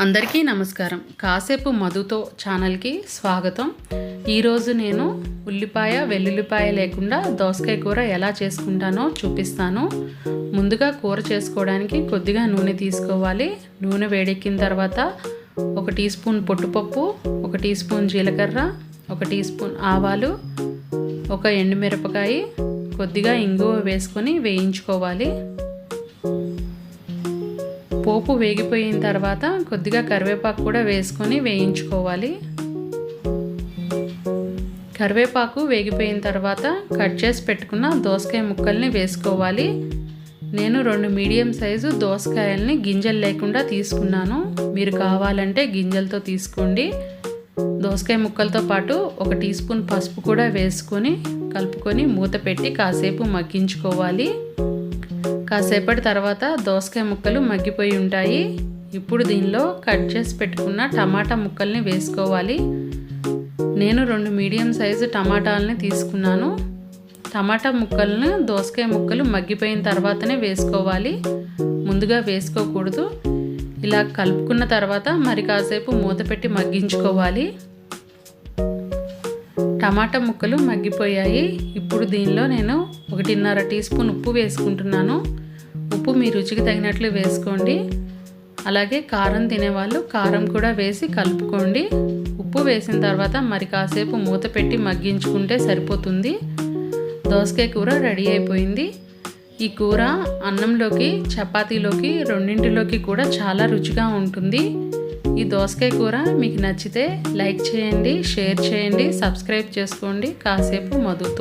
అందరికీ నమస్కారం. కాసేపు మధుతో ఛానల్కి స్వాగతం. ఈరోజు నేను ఉల్లిపాయ వెల్లుల్లిపాయ లేకుండా దోసకాయ కూర ఎలా చేసుకుంటానో చూపిస్తాను. ముందుగా కూర చేసుకోవడానికి కొద్దిగా నూనె తీసుకోవాలి. నూనె వేడెక్కిన తర్వాత ఒక టీ స్పూన్ పొట్టుపప్పు ఒక టీ స్పూన్ జీలకర్ర ఒక టీ స్పూన్ ఆవాలు ఒక ఎండుమిరపకాయ కొద్దిగా ఇంగువ వేసుకొని వేయించుకోవాలి. పోపు వేగిపోయిన తర్వాత కొద్దిగా కరివేపాకు కూడా వేసుకొని వేయించుకోవాలి. కరివేపాకు వేగిపోయిన తర్వాత కట్ చేసి పెట్టుకున్న దోసకాయ ముక్కల్ని వేసుకోవాలి. నేను రెండు మీడియం సైజు దోసకాయల్ని గింజలు లేకుండా తీసుకున్నాను. మీరు కావాలంటే గింజలతో తీసుకోండి. దోసకాయ ముక్కలతో పాటు ఒక టీ స్పూన్ పసుపు కూడా వేసుకొని కలుపుకొని మూత పెట్టి కాసేపు మగ్గించుకోవాలి. కాసేపటి తర్వాత దోసకాయ ముక్కలు మగ్గిపోయి ఉంటాయి. ఇప్పుడు దీనిలో కట్ చేసి పెట్టుకున్న టమాటా ముక్కల్ని వేసుకోవాలి. నేను రెండు మీడియం సైజు టమాటాలని తీసుకున్నాను. టమాటా ముక్కలను దోసకాయ ముక్కలు మగ్గిపోయిన తర్వాతనే వేసుకోవాలి. ముందుగా వేసుకోకూడదు. ఇలా కలుపుకున్న తర్వాత మరి కాసేపు మూత పెట్టి మగ్గించుకోవాలి. టమాటా ముక్కలు మగ్గిపోయాయి. ఇప్పుడు దీనిలో నేను ఒకటిన్నర టీ స్పూన్ ఉప్పు వేసుకుంటున్నాను. ఉప్పు మీ రుచికి తగినట్లు వేసుకోండి. అలాగే కారం తినేవాళ్ళు కారం కూడా వేసి కలుపుకోండి. ఉప్పు వేసిన తర్వాత మరి కాసేపు మూత పెట్టి మగ్గించుకుంటే సరిపోతుంది. దోసకాయ కూర రెడీ అయిపోయింది. ఈ కూర అన్నంలోకి చపాతీలోకి రెండింటిలోకి కూడా చాలా రుచిగా ఉంటుంది. ఈ దోసకాయ కూర మీకు నచ్చితే లైక్ చేయండి షేర్ చేయండి సబ్స్క్రైబ్ చేసుకోండి. కాసేపు మధుతో.